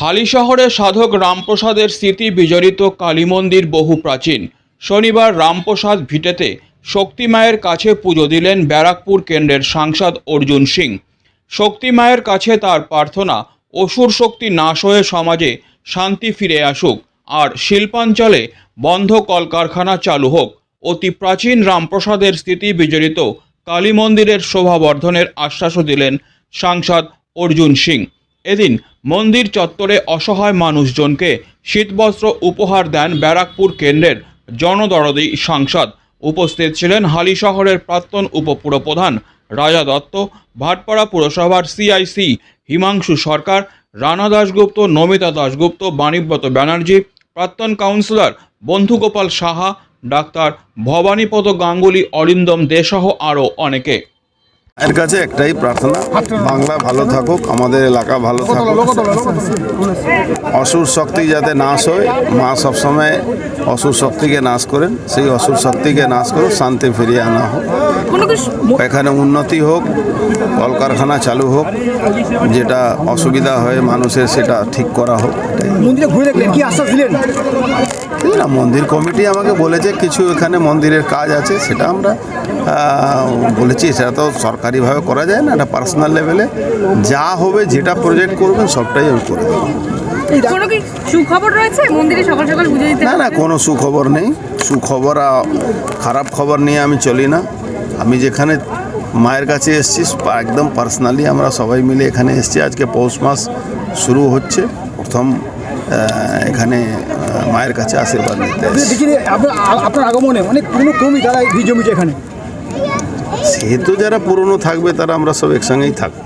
হালিশহরে সাধক রামপ্রসাদের স্মৃতি বিজড়িত কালী মন্দির বহু প্রাচীন। শনিবার রামপ্রসাদ ভিটেতে শক্তি মায়ের কাছে পুজো দিলেন ব্যারাকপুর কেন্দ্রের সাংসদ অর্জুন সিং। শক্তি মায়ের কাছে তার প্রার্থনা, অসুর শক্তি নাশ হয়ে সমাজে শান্তি ফিরে আসুক, আর শিল্পাঞ্চলে বন্ধ কলকারখানা চালু হোক। অতি প্রাচীন রামপ্রসাদের স্মৃতি বিজড়িত কালী মন্দিরের শোভাবর্ধনের আশ্বাসও দিলেন সাংসদ অর্জুন সিং। এদিন মন্দির চত্বরে অসহায় মানুষজনকে শীতবস্ত্র উপহার দেন ব্যারাকপুর কেন্দ্রের জনদরদি সাংসদ। উপস্থিত ছিলেন হালি শহরের প্রাক্তন উপপুরপ্রধান রাজা দত্ত, ভাটপাড়া পুরসভার সিআইসি হিমাংশু সরকার, রানা দাশগুপ্ত, নমিতা দাশগুপ্ত, বাণীব্রত ব্যানার্জি, প্রাক্তন কাউন্সিলর বন্ধুগোপাল সাহা, ডাক্তার ভবানীপদ গাঙ্গুলি, অরিন্দম দে সহ আরও অনেকে। এর কাছে একটাই প্রার্থনা বাংলা ভালো থাকুক আমাদের এলাকা ভালো থাকুক। অসুর শক্তি যাতে নাশ হয় মা সবসময় অসুর শক্তিকে নাশ করেন সেই অসুর শক্তিকে নাশ করে শান্তি ফিরিয়ে আনা হোক। এখানে উন্নতি হোক কলকারখানা চালু হোক যেটা অসুবিধা হয় মানুষের সেটা ঠিক করা হোক। না মন্দির কমিটি আমাকে বলেছে কিছু এখানে মন্দিরের কাজ আছে সেটা আমরা বলেছি সেটা তো সরকারিভাবে করা যায় না এটা পার্সোনাল লেভেলে যা হবে যেটা প্রজেক্ট করবেন সবটাই আমি করে দেবো। কোনো কি সুখবর রয়েছে? মন্দিরে সকাল সকাল পুজো দিতে না না কোনো সুখবর নেই। সুখবর আর খারাপ খবর নিয়ে আমি চলি না। আমি যেখানে মায়ের কাছে এসেছি একদম পার্সোনালি আমরা সবাই মিলে এখানে এসেছি। আজকে পৌষ মাস শুরু হচ্ছে। প্রথম এখানে মায়ের কাছে আশীর্বাদ নিতে আপনার আপনার আগমনে অনেক পুরনো কর্মী তারা এখানে। সেহেতু যারা পুরনো থাকবে তারা আমরা সব একসঙ্গেই থাকব।